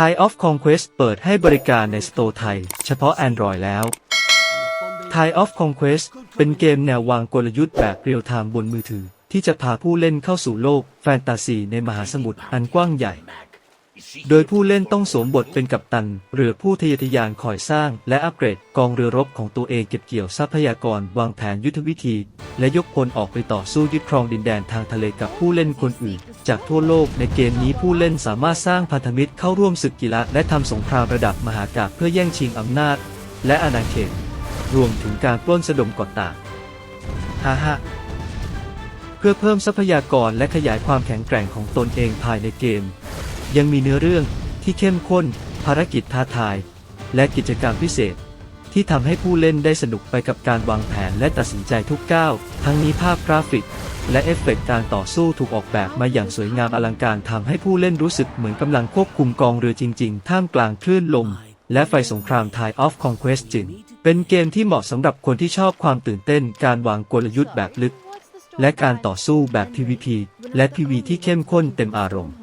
Thai of Conquest เปิดให้บริการในสโตร์ไทย เฉพาะ Android แล้ว Thai of Conquest เป็นเกมแนววางกลยุทธ์แบบเรียลไทม์บนมือถือ ที่จะพาผู้เล่นเข้าสู่โลกแฟนตาซีในมหาสมุทรอันกว้างใหญ่ โดยผู้เล่นต้องสวมบทเป็นกัปตันเรือผู้ทะเยอทะยานคอยสร้าง และอัปเกรดกองเรือรบของตัวเองเก็บเกี่ยวทรัพยากรวางแผนยุทธวิธี และยกพลออกไปต่อสู้ยึดครองดินแดนทางทะเลกับผู้เล่นคนอื่น จากทั่วโลกในเกมนี้ผู้เล่นสามารถสร้างพันธมิตรเข้าร่วมศึกกีฬาและทำสงครามระดับมหากาพย์เพื่อแย่งชิงอำนาจ และอาณาเขต รวมถึงการปล้นสะดมก่อต่างฮ่าฮ่าเพื่อเพิ่มทรัพยากรและขยายความแข็งแกร่งของตนเองภายในเกม ยังมีเนื้อเรื่องที่เข้มข้น ภารกิจท้าทาย และกิจกรรมพิเศษที่ทำให้ผู้เล่นได้สนุกไปกับการวางแผนและตัดสินใจทุกก้าว ทั้งนี้ภาพกราฟิก และเอฟเฟกต์การต่อสู้ถูกออกแบบมาอย่างสวยงามอลังการทำให้ผู้เล่นรู้สึกเหมือนกำลังควบคุมกองเรือจริง ๆ ท่ามกลางคลื่นลม และไฟสงคราม Tide of Conquest จึงเป็นเกมที่เหมาะสำหรับคนที่ชอบความตื่นเต้น การวางกลยุทธ์แบบลึก และการต่อสู้แบบ PVP และ PV ที่เข้มข้นเต็มอารมณ์